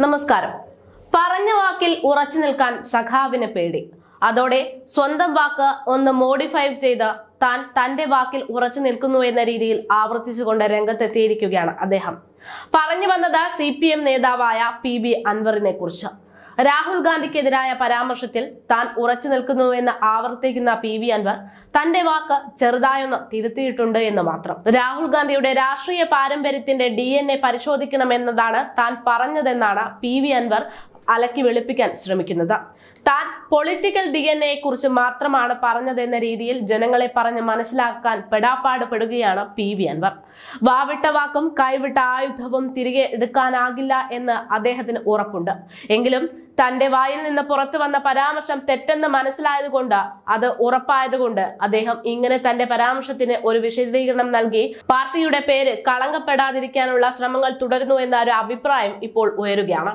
നമസ്കാരം. പറഞ്ഞ വാക്കിൽ ഉറച്ചു നിൽക്കാൻ സഖാവിന് പേടി. അതോടെ സ്വന്തം വാക്ക് ഒന്ന് മോഡിഫൈ ചെയ്ത് താൻ തന്റെ വാക്കിൽ ഉറച്ചു നിൽക്കുന്നു എന്ന രീതിയിൽ ആവർത്തിച്ചുകൊണ്ട് രംഗത്തെത്തിയിരിക്കുകയാണ് അദ്ദേഹം. പറഞ്ഞു വന്നത് സി പി എം നേതാവായ പി വി അൻവറിനെ കുറിച്ച് രാഹുൽ ഗാന്ധിക്കെതിരായ പരാമർശത്തിൽ താൻ ഉറച്ചു നിൽക്കുന്നുവെന്ന് ആവർത്തിക്കുന്ന പി വി അൻവർ തന്റെ വാക്ക് ചെറുതായൊന്ന് തിരുത്തിയിട്ടുണ്ട് എന്ന് മാത്രം. രാഹുൽ ഗാന്ധിയുടെ രാഷ്ട്രീയ പാരമ്പര്യത്തിന്റെ ഡി എൻ എ പരിശോധിക്കണമെന്നതാണ് താൻ പറഞ്ഞതെന്നാണ് പി വി അൻവർ അലക്കി വെളുപ്പിക്കാൻ ശ്രമിക്കുന്നത്. താൻ പൊളിറ്റിക്കൽ ഡി എൻ എയെ കുറിച്ച് മാത്രമാണ് പറഞ്ഞതെന്ന രീതിയിൽ ജനങ്ങളെ പറഞ്ഞ് മനസ്സിലാക്കാൻ പെടാപ്പാട് പെടുകയാണ് പി വി അൻവർ. വാവിട്ട വാക്കും കൈവിട്ട ആയുധവും തിരികെ എടുക്കാനാകില്ല എന്ന് അദ്ദേഹത്തിന് ഉറപ്പുണ്ട്. എങ്കിലും തന്റെ വായിൽ നിന്ന് പുറത്തു വന്ന പരാമർശം തെറ്റെന്ന് മനസ്സിലായതുകൊണ്ട് അത് ഉറപ്പായതുകൊണ്ട് അദ്ദേഹം ഇങ്ങനെ തന്റെ പരാമർശത്തിന് ഒരു വിശദീകരണം നൽകി. പാർട്ടിയുടെ പേര് കളങ്കപ്പെടാതിരിക്കാനുള്ള ശ്രമങ്ങൾ തുടരുന്നു എന്ന ഒരു അഭിപ്രായം ഇപ്പോൾ ഉയരുകയാണ്.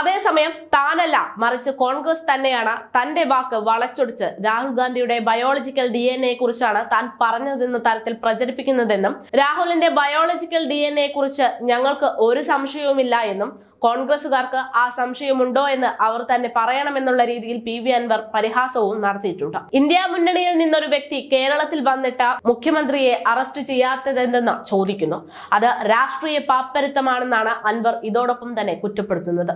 അതേസമയം താനല്ല മറിച്ച് കോൺഗ്രസ് തന്നെയാണ് തന്റെ വാക്ക് വളച്ചൊടിച്ച് രാഹുൽ ഗാന്ധിയുടെ ബയോളജിക്കൽ ഡി എൻ എ കുറിച്ചാണ് താൻ പറഞ്ഞതെന്ന തരത്തിൽ പ്രചരിപ്പിക്കുന്നതെന്നും രാഹുലിന്റെ ബയോളജിക്കൽ ഡി എൻ എ കുറിച്ച് ഞങ്ങൾക്ക് ഒരു സംശയവുമില്ല എന്നും കോൺഗ്രസുകാർക്ക് ആ സംശയമുണ്ടോ എന്ന് അവർ തന്നെ പറയണമെന്നുള്ള രീതിയിൽ പി വി അൻവർ പരിഹാസവും നടത്തിയിട്ടുണ്ട്. ഇന്ത്യ മുന്നണിയിൽ നിന്നൊരു വ്യക്തി കേരളത്തിൽ വന്നിട്ട മുഖ്യമന്ത്രിയെ അറസ്റ്റ് ചെയ്യാത്തതെന്തെന്ന് ചോദിക്കുന്നു. അത് രാഷ്ട്രീയ പാപ്പരുത്തമാണെന്നാണ് അൻവർ ഇതോടൊപ്പം തന്നെ കുറ്റപ്പെടുത്തുന്നത്.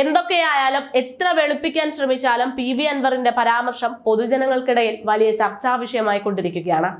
എന്തൊക്കെയായാലും എത്ര വെളുപ്പിക്കാൻ ശ്രമിച്ചാലും പി വി അൻവറിന്റെ പരാമർശം പൊതുജനങ്ങൾക്കിടയിൽ വലിയ ചർച്ചാ വിഷയമായി കൊണ്ടിരിക്കുകയാണ്.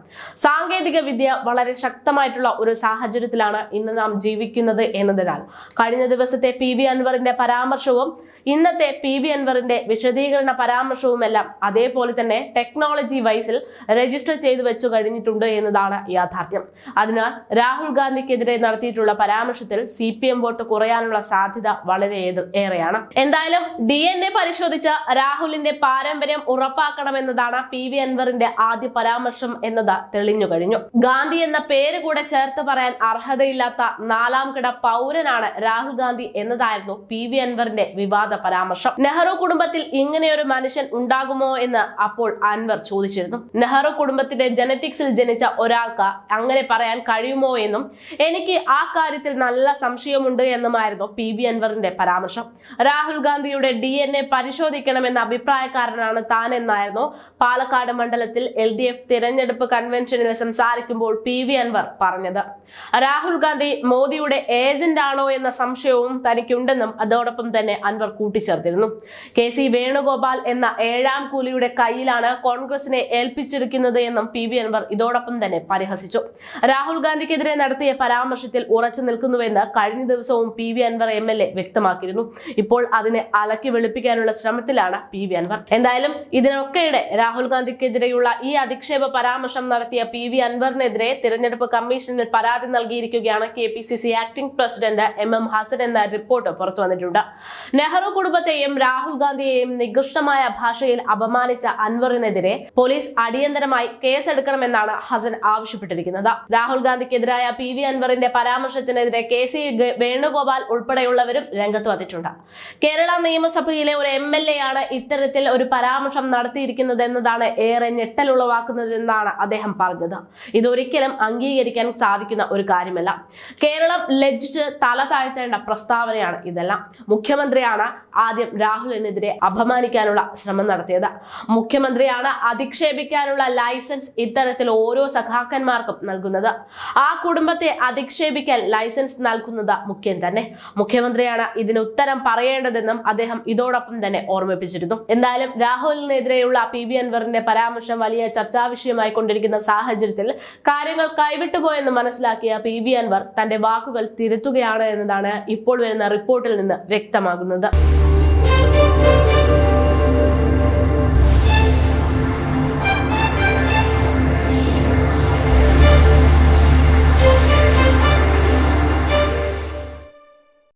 സാങ്കേതിക വിദ്യ വളരെ ശക്തമായിട്ടുള്ള ഒരു സാഹചര്യത്തിലാണ് ഇന്ന് നാം ജീവിക്കുന്നത് എന്നതിനാൽ കഴിഞ്ഞ ദിവസത്തെ പി വി അൻവറിന്റെ പരാമർശവും ഇന്നത്തെ പി വി അൻവറിന്റെ വിശദീകരണ പരാമർശവുമെല്ലാം അതേപോലെ തന്നെ ടെക്നോളജി വൈസിൽ രജിസ്റ്റർ ചെയ്തു വെച്ചു കഴിഞ്ഞിട്ടുണ്ട് എന്നതാണ് യാഥാർത്ഥ്യം. അതിനാൽ രാഹുൽ ഗാന്ധിക്കെതിരെ നടത്തിയിട്ടുള്ള പരാമർശത്തിൽ സി പി എം വോട്ട് കുറയാനുള്ള സാധ്യത വളരെ ഏറെയാണ്. എന്തായാലും ഡി എൻ എ പരിശോധിച്ച രാഹുലിന്റെ പാരമ്പര്യം ഉറപ്പാക്കണമെന്നതാണ് പി വി അൻവറിന്റെ ആദ്യ പരാമർശം എന്നത് തെളിഞ്ഞു കഴിഞ്ഞു. ഗാന്ധി എന്ന പേര് കൂടെ ചേർത്ത് പറയാൻ അർഹതയില്ലാത്ത നാലാം കിട പൗരനാണ് രാഹുൽ ഗാന്ധി എന്നതായിരുന്നു പി വി അൻവറിന്റെ വിവാദ. പരാമർശം. നെഹ്റു കുടുംബത്തിൽ ഇങ്ങനെയൊരു മനുഷ്യൻ ഉണ്ടാകുമോ എന്ന് അപ്പോൾ അൻവർ ചോദിച്ചിരുന്നു. നെഹ്റു കുടുംബത്തിന്റെ ജനറ്റിക്സിൽ ജനിച്ച ഒരാൾക്ക് അങ്ങനെ പറയാൻ കഴിയുമോ എന്നും എനിക്ക് ആ കാര്യത്തിൽ നല്ല സംശയമുണ്ട് എന്നുമായിരുന്നു പി വി അൻവറിന്റെ പരാമർശം. രാഹുൽ ഗാന്ധിയുടെ ഡി എൻ എ പരിശോധിക്കണമെന്ന അഭിപ്രായക്കാരനാണ് താൻ എന്നായിരുന്നു പാലക്കാട് മണ്ഡലത്തിൽ എൽ ഡി എഫ് തിരഞ്ഞെടുപ്പ് കൺവെൻഷനിൽ സംസാരിക്കുമ്പോൾ പി വി അൻവർ പറഞ്ഞത്. രാഹുൽ ഗാന്ധി മോദിയുടെ ഏജന്റ് ആണോ എന്ന സംശയവും തനിക്കുണ്ടെന്നും അതോടൊപ്പം തന്നെ അൻവർ കൂട്ടിച്ചേർത്തിരുന്നു. കെ സി വേണുഗോപാൽ എന്ന ഏഴാം കൂലിയുടെ കയ്യിലാണ് കോൺഗ്രസിനെ ഏൽപ്പിച്ചിരിക്കുന്നത് എന്നും പി വി അൻവർ ഇതോടൊപ്പം തന്നെ പരിഹസിച്ചു. രാഹുൽ ഗാന്ധിക്കെതിരെ നടത്തിയ പരാമർശത്തിൽ ഉറച്ചു നിൽക്കുന്നുവെന്ന് കഴിഞ്ഞ ദിവസവും P V Anvar M L A വ്യക്തമാക്കിയിരുന്നു. ഇപ്പോൾ അതിനെ അലക്കി വെളുപ്പിക്കാനുള്ള ശ്രമത്തിലാണ് പി വി അൻവർ. എന്തായാലും ഇതിനൊക്കെയിടെ രാഹുൽ ഗാന്ധിക്കെതിരെയുള്ള ഈ അധിക്ഷേപ പരാമർശം നടത്തിയ പി വി അൻവറിനെതിരെ തിരഞ്ഞെടുപ്പ് കമ്മീഷനിൽ പരാതി നൽകിയിരിക്കുകയാണ് K P C C acting president M M Hassan എന്ന റിപ്പോർട്ട് പുറത്തു വന്നിട്ടുണ്ട് നെഹ്റു കുടുംബത്തെയും രാഹുൽ ഗാന്ധിയെയും നികൃഷ്ടമായ ഭാഷയിൽ അപമാനിച്ച അൻവറിനെതിരെ പോലീസ് അടിയന്തരമായി കേസെടുക്കണമെന്നാണ് ഹസൻ ആവശ്യപ്പെട്ടിരിക്കുന്നത്. രാഹുൽ ഗാന്ധിക്കെതിരായ പി വി അൻവറിന്റെ പരാമർശത്തിനെതിരെ കെ സി വേണുഗോപാൽ ഉൾപ്പെടെയുള്ളവരും രംഗത്ത് വന്നിട്ടുണ്ട്. കേരള നിയമസഭയിലെ ഒരു എം എൽ എ ആണ് ഇത്തരത്തിൽ ഒരു പരാമർശം നടത്തിയിരിക്കുന്നത് എന്നതാണ് ഏറെ ഞെട്ടലുളവാക്കുന്നതെന്നാണ് അദ്ദേഹം പറഞ്ഞത്. ഇതൊരിക്കലും അംഗീകരിക്കാൻ സാധിക്കുന്ന ഒരു കാര്യമല്ല. കേരളം ലജ്ജിച്ച് തല താഴ്ത്തേണ്ട പ്രസ്താവനയാണ് ഇതെല്ലാം. മുഖ്യമന്ത്രിയാണ് ആദ്യം രാഹുലിനെതിരെ അപമാനിക്കാനുള്ള ശ്രമം നടത്തിയത്. മുഖ്യമന്ത്രിയാണ് അധിക്ഷേപിക്കാനുള്ള ലൈസൻസ് ഇത്തരത്തിൽ ഓരോ സഖാക്കന്മാർക്കും നൽകുന്നത്. ആ കുടുംബത്തെ അധിക്ഷേപിക്കാൻ ലൈസൻസ് നൽകുന്നത് മുഖ്യൻ തന്നെ. മുഖ്യമന്ത്രിയാണ് ഇതിന് ഉത്തരം പറയേണ്ടതെന്നും അദ്ദേഹം ഇതോടൊപ്പം തന്നെ ഓർമ്മിപ്പിച്ചിരുന്നു. എന്തായാലും രാഹുലിനെതിരെയുള്ള പി വി അൻവറിന്റെ പരാമർശം വലിയ ചർച്ചാ വിഷയമായി കൊണ്ടിരിക്കുന്ന സാഹചര്യത്തിൽ കാര്യങ്ങൾ കൈവിട്ടുപോയെന്ന് മനസ്സിലാക്കിയ പി വി അൻവർ തന്റെ വാക്കുകൾ തിരുത്തുകയാണ് എന്നതാണ് ഇപ്പോൾ വരുന്ന റിപ്പോർട്ടിൽ നിന്ന് വ്യക്തമാകുന്നത്. Thank you.